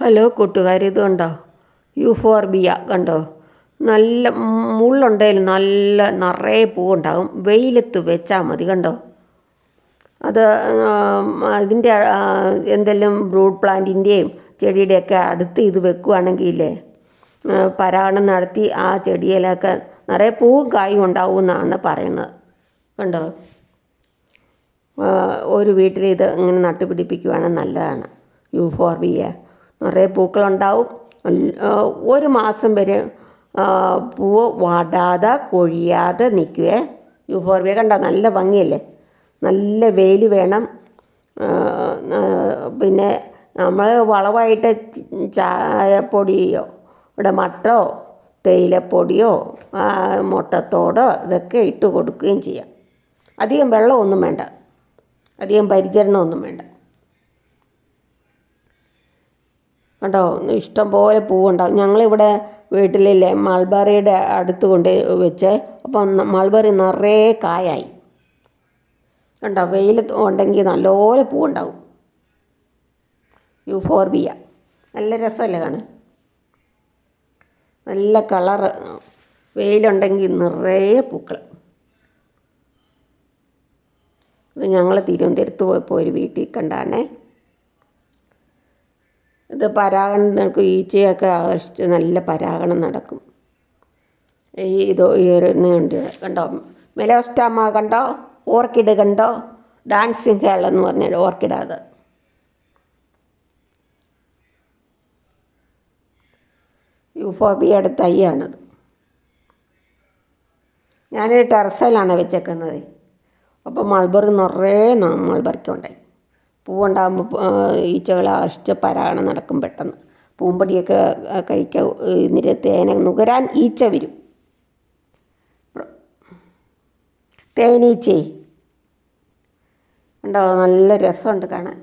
Hello കൂട്ടുകാർ ഇത് കണ്ടോ യൂഫോർബിയ കണ്ടോ? നല്ല മുള്ളുണ്ടെങ്കിൽ നല്ല നിറയെ പൂവുണ്ടാകും. വെയിലത്ത് വെച്ചാൽ മതി കണ്ടോ? അത് അതിന്റെ എന്തെല്ലാം ബ്രൂഡ് പ്ലാന്റിന്റെയും ചെടിയുടെയൊക്കെ അടുത്ത് ഇത് വെക്കുകയാണെങ്കിൽ പരാഗണം നടത്തി ആ ചെടിയിലൊക്കെ നിറയെ പൂവും കായും ഉണ്ടാവും എന്നാണ് പറയുന്നത്. കണ്ടോ? ഒരു വീട്ടിൽ ഇത് ഇങ്ങനെ നട്ടുപിടിപ്പിക്കുവാണെങ്കിൽ നല്ലതാണ്. യൂഫോർബിയ. നിറയെ പൂക്കളുണ്ടാവും. ഒരു മാസം വരെ പൂവ് വാടാതെ കൊഴിയാതെ നിൽക്കുവേ. യൂഫോർബിയ കണ്ട? നല്ല ഭംഗിയല്ലേ? നല്ല വെയിൽ വേണം. പിന്നെ നമ്മൾ വളവായിട്ട് ചായപ്പൊടിയോ ഇവിടെ മട്ടോ തേയിലപ്പൊടിയോ മുട്ടത്തോടോ ഇതൊക്കെ ഇട്ട് കൊടുക്കുകയും ചെയ്യാം. അധികം വെള്ളമൊന്നും വേണ്ട. അധികം പരിചരണമൊന്നും വേണ്ട. കേട്ടോ ഇഷ്ടം പോലെ പൂവുണ്ടാവും. ഞങ്ങളിവിടെ വീട്ടിലില്ലേ മൾബറിയുടെ അടുത്ത് കൊണ്ട് വെച്ച്. അപ്പം മൾബറി നിറയെ കായായി. കണ്ടോ? വെയിൽ ഉണ്ടെങ്കിൽ നല്ലപോലെ പൂവുണ്ടാവും. യൂഫോർബിയ. നല്ല രസമല്ലേ കാണാൻ? നല്ല കളറ് വെയിലുണ്ടെങ്കിൽ നിറയെ പൂക്കൾ. ഞങ്ങൾ തിരുവനന്തപുരത്ത് പോയപ്പോൾ ഒരു വീട്ടിൽ കണ്ടാണേ. ഇത് പരാഗണം നടക്കും ഈച്ചയൊക്കെ ആകർഷിച്ച് നല്ല പരാഗണം നടക്കും. ഈ ഇത് ഉണ്ട് കണ്ടോ മെലോസ്റ്റാമ കണ്ടോ? ഓർക്കിഡ് കണ്ടോ? ഡാൻസിങ് ഹേൾ എന്ന് പറഞ്ഞ ഓർക്കിഡ് അത്. യൂഫോബിയയുടെ തൈയാണത്. ഞാൻ ടെറസയിലാണ് വെച്ചേക്കുന്നത്. അപ്പോൾ മൾബറി നിറയെ മൾബറിക്കുണ്ടായി പൂവുണ്ടാകുമ്പോൾ ഈച്ചകളെ ആകർഷിച്ച് പരാഗണം നടക്കും പെട്ടെന്ന്. പൂമ്പൊടിയൊക്കെ കഴിക്ക ഇതിന്റെ തേന നുകരാൻ ഈച്ച വരും. തേനീച്ചേ. ഉണ്ടോ? നല്ല രസമുണ്ട് കാണാൻ.